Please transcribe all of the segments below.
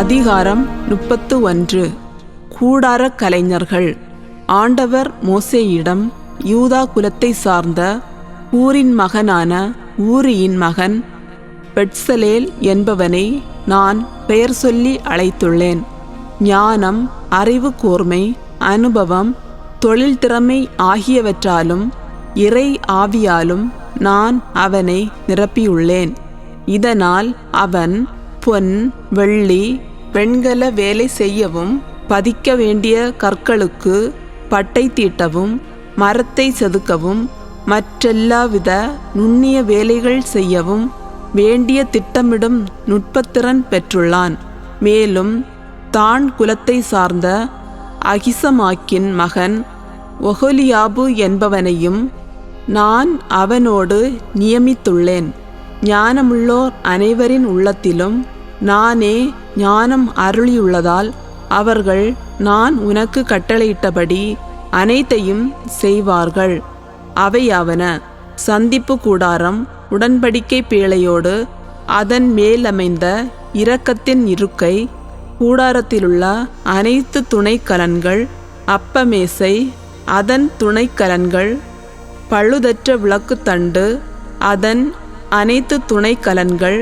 அதிகாரம் முப்பத்து ஒன்று கூடாரக் கலைஞர்கள். ஆண்டவர் மோசேயிடம் யூதா குலத்தை சார்ந்த ஊரின் மகனான ஊரியின் மகன் பெட்சலேல் என்பவனை நான் பெயர் சொல்லி அழைத்துள்ளேன். ஞானம் அறிவு கூர்மை அனுபவம் தொழில் திறமை ஆகியவற்றாலும் இறை ஆவியாலும் நான் அவனை நிரப்பியுள்ளேன். இதனால் அவன் பொன் வெள்ளி வெண்கல வேலை செய்யவும் பதிக்க வேண்டிய கற்களுக்கு பட்டை தீட்டவும் மரத்தை செதுக்கவும் மற்றெல்லாவித நுண்ணிய வேலைகள் செய்யவும் வேண்டிய திட்டமிடும் நுட்பத்திறன் பெற்றுள்ளான். மேலும் தான் குலத்தை சார்ந்த அகிசமாக்கின் மகன் ஒஹொலியாபு என்பவனையும் நான் அவனோடு நியமித்துள்ளேன். ஞானமுள்ளோர் அனைவரின் உள்ளத்திலும் நானே ஞானம் அருளியுள்ளதால் அவர்கள் நான் உனக்கு கட்டளையிட்டபடி அனைத்தையும் செய்வார்கள். அவையாவன சந்திப்பு கூடாரம் உடன்படிக்கை பேழையோடு அதன் மேலமைந்த இரக்கத்தின் இருக்கை கூடாரத்திலுள்ள அனைத்து துணைக்கலன்கள் அப்பமேசை அதன் துணைக்கலன்கள் பழுதற்ற விளக்குத்தண்டு அதன் அனைத்து துணைக்கலன்கள்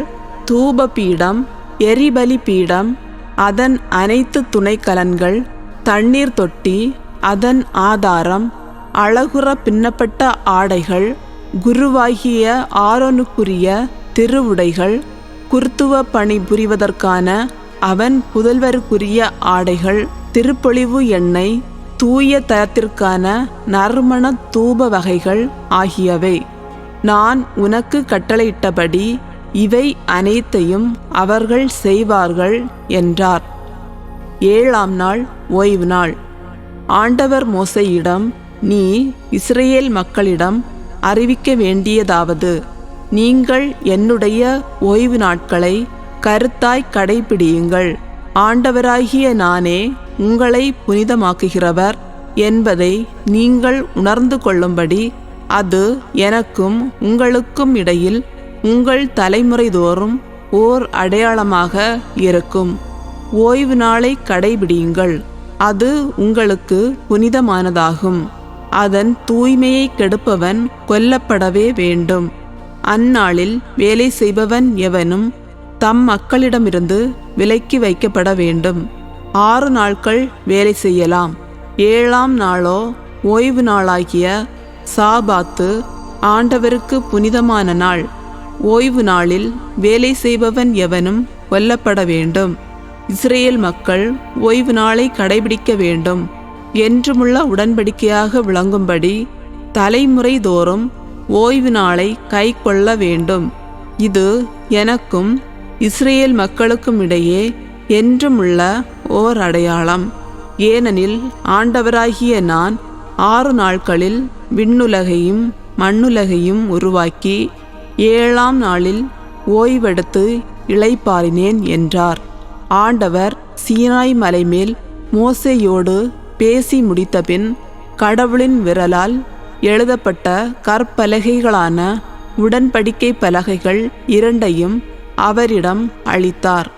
தூப பீடம் எரிபலி பீடம் அதன் அனைத்து துணைக்கலன்கள் தண்ணீர் தொட்டி அதன் ஆதாரம் அழகுற பின்னப்பட்ட ஆடைகள் குருவாகிய ஆரோனுக்குரிய திருவுடைகள் குருத்துவ பணி புரிவதற்கான அவன் புதல்வருக்குரிய ஆடைகள் திருப்பொழிவு எண்ணெய் தூய தரத்திற்கான நறுமண தூப வகைகள் ஆகியவை. நான் உனக்கு கட்டளையிட்டபடி இவை அனைத்தையும் அவர்கள் செய்வார்கள் என்றார். ஏழாம் நாள் ஓய்வு நாள். ஆண்டவர் மோசையிடம் நீ இஸ்ரேல் மக்களிடம் அறிவிக்க வேண்டியதாவது நீங்கள் என்னுடைய ஓய்வு நாட்களை கருத்தாய் கடைபிடியுங்கள். ஆண்டவராகிய நானே உங்களை புனிதமாக்குகிறவர் என்பதை நீங்கள் உணர்ந்து கொள்ளும்படி அது எனக்கும் உங்களுக்கும் இடையில் உங்கள் தலைமுறை தோறும் ஓர் அடையாளமாக இருக்கும். ஓய்வு நாளை கடைபிடியுங்கள். அது உங்களுக்கு புனிதமானதாகும். அதன் தூய்மையை கெடுப்பவன் கொல்லப்படவே வேண்டும். அந்நாளில் வேலை செய்பவன் எவனும் தம் மக்களிடமிருந்து விலக்கி வைக்கப்பட வேண்டும். ஆறு நாட்கள் வேலை செய்யலாம். ஏழாம் நாளோ ஓய்வு நாளாகிய சாபாத்து ஆண்டவருக்கு புனிதமான நாள். ஓய்வு நாளில் வேலை செய்பவன் எவனும் கொல்லப்பட வேண்டும். இஸ்ரேல் மக்கள் ஓய்வு நாளை கடைபிடிக்க வேண்டும். என்றுமுள்ள உடன்படிக்கையாக விளங்கும்படி தலைமுறை தோறும் ஓய்வு நாளை கை கொள்ள வேண்டும். இது எனக்கும் இஸ்ரேல் மக்களுக்கும் இடையே என்றுமுள்ள ஓர் அடையாளம். ஏனெனில் ஆண்டவராகிய நான் ஆறு நாட்களில் விண்ணுலகையும் மண்ணுலகையும் உருவாக்கி ஏழாம் நாளில் ஓய்வெடுத்து இளைப்பாறினேன் என்றார். ஆண்டவர் சீனாய் மலைமேல் மோசையோடு மோசேயோடு பேசி முடித்தபின் கடவுளின் விரலால் எழுதப்பட்ட கற்பலகைகளான உடன்படிக்கை பலகைகள் இரண்டையும் அவரிடம் அளித்தார்.